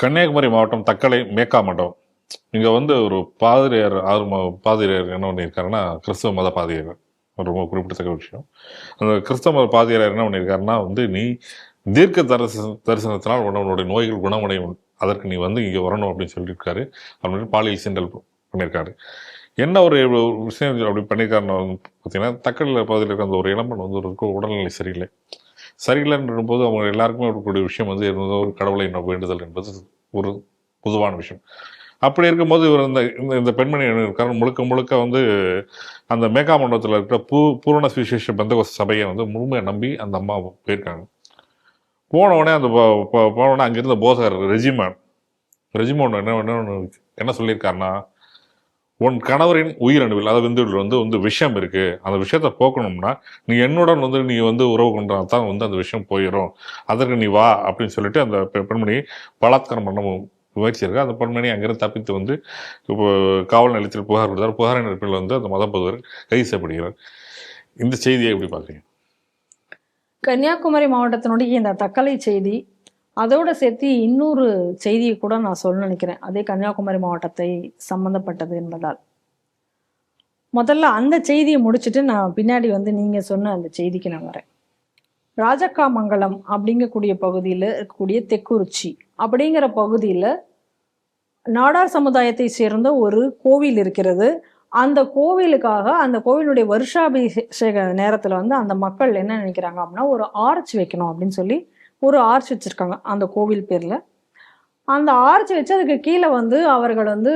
கன்னியாகுமரி மாவட்டம் தக்கலை மேக்கா மண்டபம். இங்கே வந்து ஒரு பாதிரியார் ஆறு பாதிரியார் என்ன பண்ணியிருக்காருன்னா கிறிஸ்தவ மத பாதிரியார். ரொம்ப குறிப்பிடத்தக்க விஷயம். அந்த கிறிஸ்தவ மத பாதிரியார் என்ன பண்ணியிருக்காருன்னா வந்து நீ தீர்க்க தரிச தரிசனத்தினால் உன்னவனுடைய நோய்கள் குணமடையும். அதற்கு நீ வந்து இங்கே வரணும் அப்படின்னு சொல்லியிருக்காரு. அப்படின்னு பாலியல் சீண்டல் பண்ணியிருக்காரு. என்ன ஒரு விஷயம் அப்படி பண்ணியிருக்காருன்னு பார்த்தீங்கன்னா தக்கலில் பகுதியில் இருக்க அந்த ஒரு இளம்பன் வந்து ஒரு உடல்நிலை சரியில்லை. சரியில்லைன்ற போது அவங்க எல்லாருக்குமே இருக்கக்கூடிய விஷயம் வந்து இருந்தது ஒரு கடவுளை என்ன வேண்டுதல் என்பது ஒரு பொதுவான விஷயம். அப்படி இருக்கும்போது இவர் இந்த இந்த- இந்த பெண்மணி என்ன முழுக்க முழுக்க வந்து அந்த மேகா மண்டபத்தில் இருக்கிற பூ பூரண சுவிசேஷ பந்தகோச சபையை வந்து முழுமையாக நம்பி அந்த அம்மா போயிருக்காங்க. போனவுடனே அந்த போ- அங்கேருந்த போசகர் போதகர் ரெஜிமான் ரெஜிமோன் என்ன என்ன என்ன சொல்லியிருக்காருன்னா உன் கணவரின் உயிரணுவில் அதாவது விந்துவில் வந்து வந்து விஷயம் இருக்குது அந்த விஷயத்தை போக்கணும்னா நீ என்னுடன் வந்து நீ வந்து உறவு கொண்டா தான் வந்து அந்த விஷயம் போயிடும் அதற்கு நீ வா அப்படின்னு சொல்லிட்டு அந்த பெண்மணி பெண்மணியை பலாத்காரம் பண்ண மு- முயற்சியிருக்கு. அந்த பெண்மணி அங்கிருந்து தப்பித்து வந்து இப்போ காவல் நிலையத்தில் புகார் கொடுத்தார். புகாரின் அடிப்படையில் வந்து அந்த மதப்பதுவர் கைது செய்யப்படுகிறார். இந்த செய்தியை எப்படி பார்க்குறீங்க? கன்னியாகுமரி மாவட்டத்தினுடைய இந்த தக்கலை செய்தி அதோட சேர்த்து இன்னொரு செய்தியை கூட நான் சொல்ல நினைக்கிறேன். அதே கன்னியாகுமரி மாவட்டத்தை சம்பந்தப்பட்டது என்பதால். முதல்ல அந்த செய்தியை முடிச்சுட்டு நான் பின்னாடி வந்து நீங்க சொன்ன அந்த செய்திக்கு நான் வரேன். ராஜக்காமங்கலம் அப்படிங்கக்கூடிய பகுதியில் இருக்கக்கூடிய தெக்குறிச்சி அப்படிங்கிற பகுதியில் நாடார் சமுதாயத்தை சேர்ந்த ஒரு கோவில் இருக்கிறது. அந்த கோவிலுக்காக அந்த கோவிலுடைய வருஷாபிஷேக நேரத்தில் வந்து அந்த மக்கள் என்ன நினைக்கிறாங்க அப்படின்னா ஒரு ஆர்ச் வைக்கணும் அப்படின்னு சொல்லி ஒரு ஆர்ச் வச்சுருக்காங்க அந்த கோவில் பேரில். அந்த ஆர்ச் வச்சு அதுக்கு கீழே வந்து அவர்கள் வந்து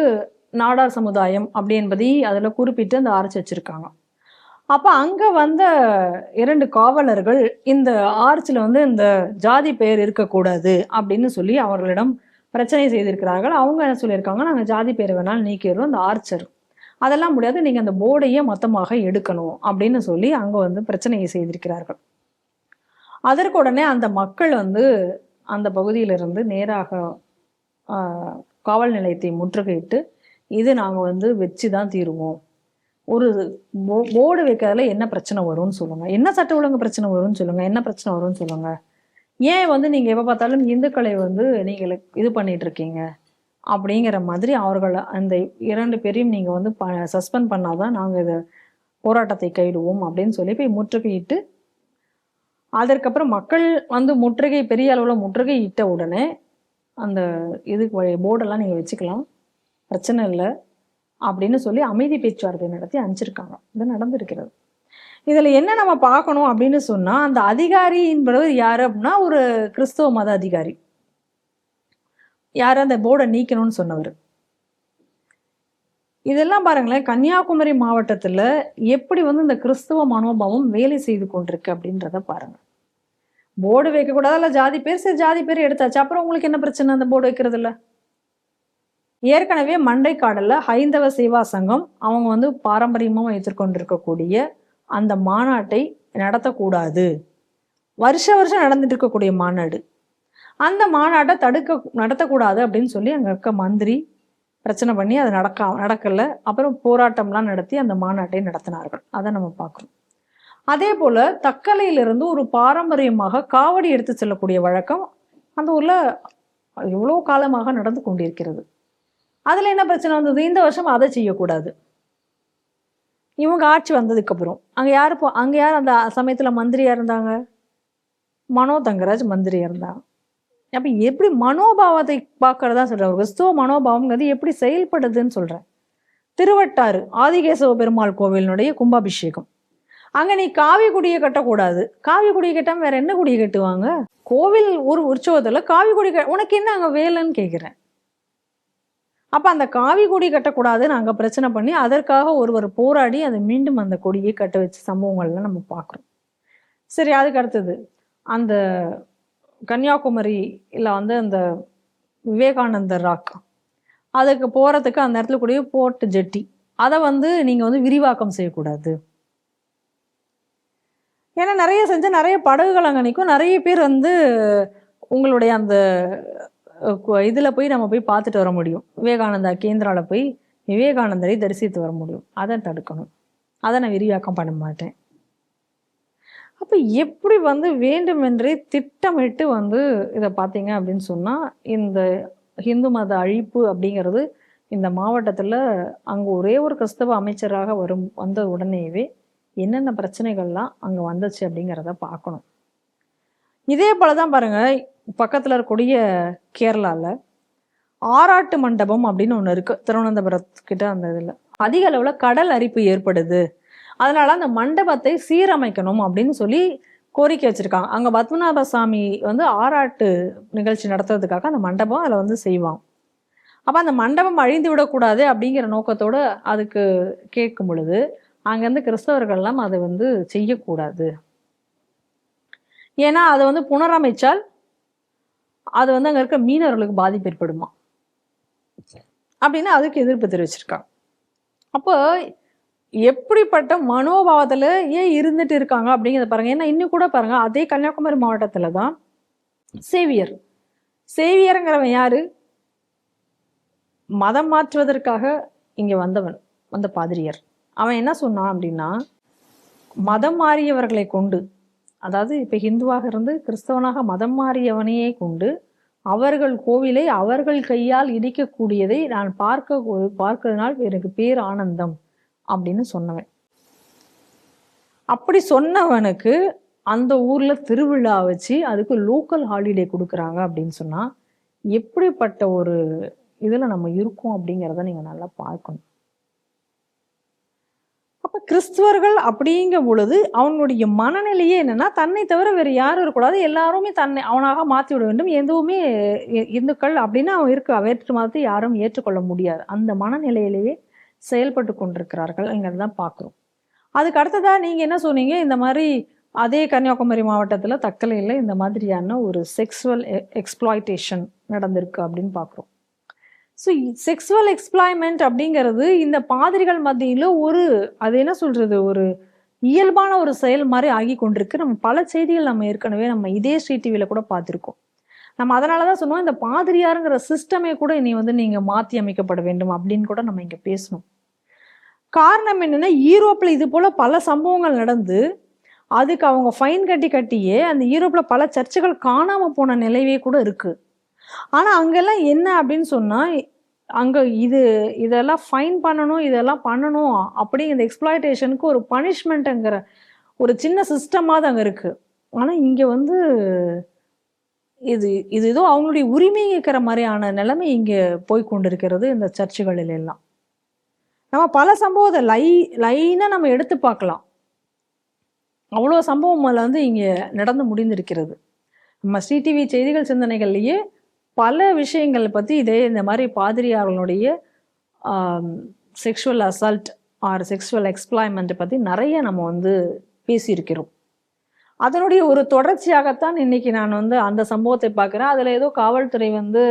நாடார் சமுதாயம் அப்படி என்பதை அதில் குறிப்பிட்டு அந்த ஆர்ச் வச்சுருக்காங்க. அப்போ அங்கே வந்த இரண்டு காவலர்கள் இந்த ஆர்ச்சில் வந்து இந்த ஜாதி பெயர் இருக்கக்கூடாது அப்படின்னு சொல்லி அவர்களிடம் பிரச்சனை செய்திருக்கிறார்கள். அவங்க என்ன சொல்லியிருக்காங்க? நாங்கள் ஜாதி பெயர் வேணாலும் நீக்கிடுறோம். அந்த ஆர்ச்சர் அதெல்லாம் முடியாது. நீங்கள் அந்த போர்டையே மொத்தமாக எடுக்கணும் அப்படின்னு சொல்லி அங்கே வந்து பிரச்சனையை செய்திருக்கிறார்கள். அதற்கு உடனே அந்த மக்கள் வந்து அந்த பகுதியிலிருந்து நேராக காவல் நிலையத்தை முற்றுகையிட்டு இது நாங்கள் வந்து வச்சு தான் தீருவோம். ஒரு போர்டு வைக்கிறதுல என்ன பிரச்சனை வரும்னு சொல்லுங்க. என்ன சட்ட ஒழுங்கு பிரச்சனை வரும்னு சொல்லுங்க. என்ன பிரச்சனை வரும்னு சொல்லுங்க. ஏன் வந்து நீங்கள் எப்போ பார்த்தாலும் இந்துக்களை வந்து நீங்கள் இது பண்ணிட்டு இருக்கீங்க அப்படிங்கிற மாதிரி அவர்களை அந்த இரண்டு பேரையும் நீங்கள் வந்து ப சஸ்பெண்ட் பண்ணாதான் நாங்கள் இதை போராட்டத்தை கைவிடுவோம் அப்படின்னு சொல்லி போய் முற்றுகையிட்டு அதற்கப்புறம் மக்கள் வந்து முற்றுகை பெரிய அளவில் முற்றுகை இட்ட உடனே அந்த இதுக்கு போர்டெல்லாம் நீங்கள் வச்சுக்கலாம் பிரச்சனை இல்லை அப்படின்னு சொல்லி அமைதி பேச்சுவார்த்தை நடத்தி அனுப்பிச்சிருக்காங்க. இது நடந்திருக்கிறது. இதில் என்ன நம்ம பார்க்கணும் அப்படின்னு சொன்னால் அந்த அதிகாரி என்பவர் யார் அப்படின்னா ஒரு கிறிஸ்தவ மத அதிகாரி. யார்? அந்த போர்டை நீக்கணும்னு சொன்னவர். இதெல்லாம் பாருங்களேன் கன்னியாகுமரி மாவட்டத்தில் எப்படி வந்து இந்த கிறிஸ்துவ மனோபாவம் வேலை செய்து கொண்டிருக்கு அப்படின்றத பாருங்க. போர்டு வைக்கக்கூடாது இல்லை ஜாதி பேர் சரி ஜாதி பேர் எடுத்தாச்சு. அப்புறம் உங்களுக்கு என்ன பிரச்சனை அந்த போர்டு வைக்கிறதுல? ஏற்கனவே மண்டைக்காடலில் ஹைந்தவ சேவா சங்கம் அவங்க வந்து பாரம்பரியமாக வைத்துக்கொண்டிருக்கக்கூடிய அந்த மாநாட்டை நடத்தக்கூடாது. வருஷ வருஷம் நடந்துட்டு இருக்கக்கூடிய மாநாடு. அந்த மாநாட்டை தடுக்க நடத்தக்கூடாது அப்படின்னு சொல்லி அங்கே இருக்க மந்திரி பிரச்சனை பண்ணி அது நடக்க நடக்கல. அப்புறம் போராட்டம்லாம் நடத்தி அந்த மாநாட்டை நடத்தினார்கள். அதை நம்ம பார்க்குறோம். அதே போல தக்கலையிலிருந்து ஒரு பாரம்பரியமாக காவடி எடுத்து செல்லக்கூடிய வழக்கம் அந்த ஊர்ல எவ்வளோ காலமாக நடந்து கொண்டிருக்கிறது. அதுல என்ன பிரச்சனை வந்தது? இந்த வருஷம் அதை செய்யக்கூடாது. இவங்க ஆட்சி வந்ததுக்கு அப்புறம். அங்க யாரு போ அங்க யார் அந்த சமயத்துல மந்திரியா இருந்தாங்க? மனோ தங்கராஜ் மந்திரியா இருந்தாங்க. அப்போ எப்படி மனோபாவத்தை பார்க்கறதா சொல்றேன் கிறிஸ்துவ மனோபாவம்ங்கிறது எப்படி செயல்படுதுன்னு சொல்கிறேன் திருவட்டாறு ஆதிகேசவ பெருமாள் கோவிலினுடைய கும்பாபிஷேகம். அங்கே நீ காவி குடியை கட்டக்கூடாது. காவி குடியை கட்டாமல் வேற என்ன குடியை கட்டுவாங்க? கோவில் ஒரு உற்சவத்தில் காவி குடி க- உனக்கு என்ன அங்கே வேலைன்னு கேட்குறேன் அப்போ அந்த காவி கொடி கட்டக்கூடாதுன்னு அங்கே பிரச்சனை பண்ணி அதற்காக ஒருவர் போராடி அதை மீண்டும் அந்த கொடியை கட்ட வச்ச சம்பவங்கள்லாம் நம்ம பார்க்குறோம். சரி அதுக்கு அடுத்தது. அந்த கன்னியாகுமரியில் வந்து அந்த விவேகானந்தர் ராக் அதுக்கு போறதுக்கு அந்த இடத்துல கூடிய போர்ட் ஜெட்டி. அதை வந்து நீங்க வந்து விரிவாக்கம் செய்யக்கூடாது. ஏன்னா நிறைய செஞ்சு நிறைய படகுகள் அங்கே நிற்கும் நிறைய பேர் வந்து உங்களுடைய அந்த இதில் போய் நம்ம போய் பார்த்துட்டு வர முடியும். விவேகானந்தா கேந்திரால போய் விவேகானந்தரை தரிசித்து வர முடியும். அதை தடுக்கணும். அதை நான் விரிவாக்கம் பண்ண மாட்டேன். அப்போ எப்படி வந்து வேண்டுமென்றே திட்டமிட்டு வந்து இதை பார்த்தீங்க அப்படின்னு சொன்னால் இந்த ஹிந்து மத அழிப்பு அப்படிங்கிறது இந்த மாவட்டத்தில் அங்கே ஒரே ஒரு கிறிஸ்தவ அமைச்சராக வரும் வந்த உடனேவே என்னென்ன பிரச்சனைகள்லாம் அங்கே வந்துச்சு அப்படிங்கிறத பார்க்கணும் இதே போல தான் பாருங்கள் பக்கத்தில் இருக்கக்கூடிய கேரளாவில் ஆராட்டு மண்டபம் அப்படின்னு ஒன்று இருக்குது திருவனந்தபுரத்துக்கிட்ட அந்த இதில். அதிக அளவில் கடல் அரிப்பு ஏற்படுது. அதனால அந்த மண்டபத்தை சீரமைக்கணும் அப்படின்னு சொல்லி கோரிக்கை வச்சிருக்காங்க. அங்கே பத்மநாப சாமி வந்து ஆராட்டு நிகழ்ச்சி நடத்துறதுக்காக அந்த மண்டபம் அதில் வந்து செய்வாங்க. அப்போ அந்த மண்டபம் அழிந்து விடக்கூடாது அப்படிங்கிற நோக்கத்தோடு அதுக்கு கேட்கும் பொழுது அங்கேருந்து கிறிஸ்தவர்கள்லாம் அதை வந்து செய்யக்கூடாது. ஏன்னா அதை வந்து புனரமைச்சால் அது வந்து அங்கே இருக்க மீனவர்களுக்கு பாதிப்பு ஏற்படுமா? அப்படின்னு அதுக்கு எதிர்ப்பு தெரிவிச்சிருக்காங்க. அப்போ எப்படிப்பட்ட மனோபாவத்தில் ஏன் இருந்துட்டு இருக்காங்க அப்படிங்கிறத பாருங்க. ஏன்னா இன்னும் கூட பாருங்கள் அதே கன்னியாகுமரி மாவட்டத்தில் தான் சேவியர். சேவியருங்கிறவன் யார்? மதம் மாற்றுவதற்காக இங்கே வந்தவன் வந்த பாதிரியார். அவன் என்ன சொன்னான் அப்படின்னா மதம் மாறியவர்களை கொண்டு அதாவது இப்போ ஹிந்துவாக இருந்து கிறிஸ்தவனாக மதம் மாறியவனையே கொண்டு அவர்கள் கோவிலை அவர்கள் கையால் இடிக்கக்கூடியதை நான் பார்க்க பார்க்கிறதுனால் எனக்கு பேர் ஆனந்தம். அப்படின்னு சொன்னவன். அப்படி சொன்னவனுக்கு அந்த ஊர்ல திருவிழா வச்சு அதுக்கு லோக்கல் ஹாலிடே கொடுக்குறாங்க அப்படின்னு சொன்னா எப்படிப்பட்ட ஒரு இதுல நம்ம இருக்கோம் அப்படிங்கிறத நீங்க நல்லா பார்க்கணும். அப்ப கிறிஸ்துவர்கள் அப்படிங்கும் பொழுது அவனுடைய மனநிலையே என்னன்னா தன்னை தவிர வேற யாரும் இருக்கக்கூடாது. எல்லாருமே தன்னை அவனாக மாற்றி விட வேண்டும். எதுவுமே இ- இந்துக்கள் அப்படின்னு அவன் இருக்க வேற்று மதத்தை யாரும் ஏற்றுக்கொள்ள முடியாது. அந்த மனநிலையிலேயே செயல்பட்டு கொண்டிருக்கிறார்கள் தான் பார்க்குறோம். அதுக்கு அடுத்ததாக நீங்கள் என்ன சொன்னீங்க? இந்த மாதிரி அதே கன்னியாகுமரி மாவட்டத்தில் தக்கலையில் இந்த மாதிரியான ஒரு செக்ஸுவல் எக்ஸ்ப்ளாய்டேஷன் e- நடந்திருக்கு அப்படின்னு பார்க்குறோம். ஸோ செக்ஸுவல் எக்ஸ்ப்ளாய்மெண்ட் அப்படிங்கிறது இந்த பாதிரிகள் மத்தியில் ஒரு அது என்ன சொல்கிறது ஒரு இயல்பான ஒரு செயல் மாதிரி ஆகி கொண்டிருக்கு. நம்ம பல செய்திகள் நம்ம ஏற்கனவே நம்ம இதே ஸ்ரீ டிவியில் கூட பார்த்துருக்கோம். நம்ம அதனால தான் சொன்னோம் இந்த பாதிரியாருங்கிற சிஸ்டமே கூட இனி வந்து நீங்கள் மாற்றி அமைக்கப்பட வேண்டும் அப்படின்னு கூட நம்ம இங்கே பேசணும். காரணம் என்னன்னா ஈரோப்பில் இது போல் பல சம்பவங்கள் நடந்து அதுக்கு அவங்க ஃபைன் கட்டி கட்டியே அந்த ஈரோப்பில் பல சர்ச்சுகள் காணாமல் போன நிலைவே கூட இருக்குது ஆனால் அங்கெல்லாம் என்ன அப்படின்னு சொன்னால் அங்கே இது இதெல்லாம் ஃபைன் பண்ணணும் இதெல்லாம் பண்ணணும் அப்படிங்கிற இந்த எக்ஸ்ப்ளாய்டேஷனுக்கு ஒரு பனிஷ்மெண்ட்டுங்கிற ஒரு சின்ன சிஸ்டமாக தான் அங்கே இருக்குது ஆனால் இங்கே வந்து இது இது ஏதோ அவங்களுடைய உரிமை இருக்கிற மாதிரியான நிலைமை இங்கே போய் கொண்டிருக்கிறது இந்த சர்ச்சுகளில் எல்லாம். நம்ம பல சம்பவத்தை லை லைனாக நம்ம எடுத்து பார்க்கலாம். அவ்வளோ சம்பவம் அதில் வந்து இங்கே நடந்து முடிந்திருக்கிறது. நம்ம ஸ்ரீடிவி செய்திகள் சிந்தனைகள்லேயே பல விஷயங்களை பற்றி இதே இந்த மாதிரி பாதிரியார்களுடைய sexual assault or sexual exploitation பற்றி நிறைய நம்ம வந்து பேசியிருக்கிறோம். அதனுடைய ஒரு தொடர்ச்சியாகத்தான் இன்னைக்கு நான் வந்து அந்த சம்பவத்தை பார்க்குறேன். அதில் ஏதோ காவல்துறை வந்து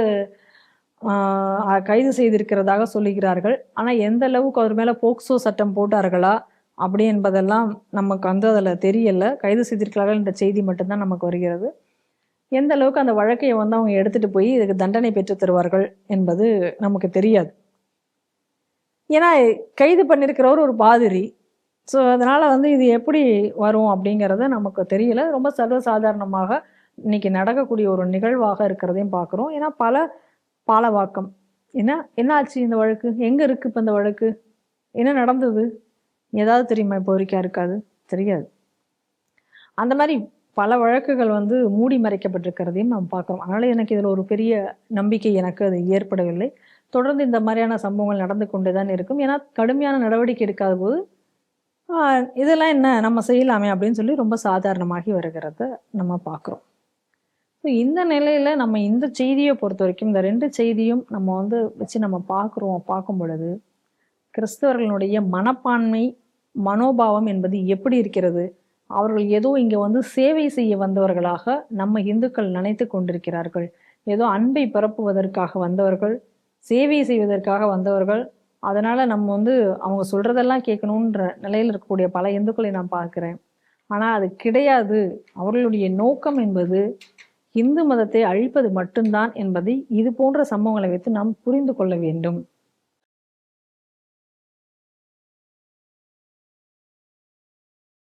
கைது செய்திருக்கிறதாக சொல்லுகிறார்கள். ஆனால் எந்த அளவுக்கு அவர் மேலே போக்சோ சட்டம் போட்டார்களா அப்படி என்பதெல்லாம் நமக்கு வந்து அதில் தெரியலை. கைது செய்திருக்கிறார்கள் என்ற செய்தி மட்டும்தான் நமக்கு வருகிறது. எந்த அளவுக்கு அந்த வழக்கையை வந்து அவங்க எடுத்துகிட்டு போய் இதுக்கு தண்டனை பெற்று தருவார்கள் என்பது நமக்கு தெரியாது. ஏன்னா கைது பண்ணியிருக்கிறவர் ஒரு பாதிரி. ஸோ அதனால் வந்து இது எப்படி வரும் அப்படிங்கிறது நமக்கு தெரியல. ரொம்ப சர்வசாதாரணமாக இன்னைக்கு நடக்கக்கூடிய ஒரு நிகழ்வாக இருக்கிறதையும் பார்க்குறோம். ஏன்னா பல பாலவாக்கம். என்ன என்ன ஆச்சு இந்த வழக்கு? எங்கே இருக்குது இப்போ இந்த வழக்கு? என்ன நடந்தது? ஏதாவது தெரியுமா? இப்போ வரைக்கும் இருக்காது தெரியாது. அந்த மாதிரி பல வழக்குகள் வந்து மூடி மறைக்கப்பட்டிருக்கிறதையும் நாம் பார்க்குறோம். அதனால் எனக்கு இதில் ஒரு பெரிய நம்பிக்கை எனக்கு அது ஏற்படவில்லை. தொடர்ந்து இந்த மாதிரியான சம்பவங்கள் நடந்து கொண்டே தான் இருக்கும். ஏன்னா கடுமையான நடவடிக்கை எடுக்காத போது இதெல்லாம் என்ன? நம்ம செய்யலாமே அப்படின்னு சொல்லி ரொம்ப சாதாரணமாகி வருகிறத நம்ம பார்க்குறோம். ஸோ இந்த நிலையில் நம்ம இந்த செய்தியை பொறுத்த வரைக்கும் இந்த ரெண்டு செய்தியும் நம்ம வந்து வச்சு நம்ம பார்க்குறோம் பார்க்கும் பொழுது கிறிஸ்தவர்களுடைய மனப்பான்மை மனோபாவம் என்பது எப்படி இருக்கிறது? அவர்கள் ஏதோ இங்கே வந்து சேவை செய்ய வந்தவர்களாக நம்ம இந்துக்கள் நினைத்து கொண்டிருக்கிறார்கள். ஏதோ அன்பை பரப்புவதற்காக வந்தவர்கள் சேவை செய்வதற்காக வந்தவர்கள் அதனால நம்ம வந்து அவங்க சொல்றதெல்லாம் கேட்கணுன்ற நிலையில் இருக்கக்கூடிய பல இந்துக்களை நான் பார்க்குறேன். ஆனால் அது கிடையாது. அவர்களுடைய நோக்கம் என்பது இந்து மதத்தை அழிப்பது மட்டும்தான் என்பதை இது போன்ற சம்பவங்களை வைத்து நாம் புரிந்து கொள்ள வேண்டும்.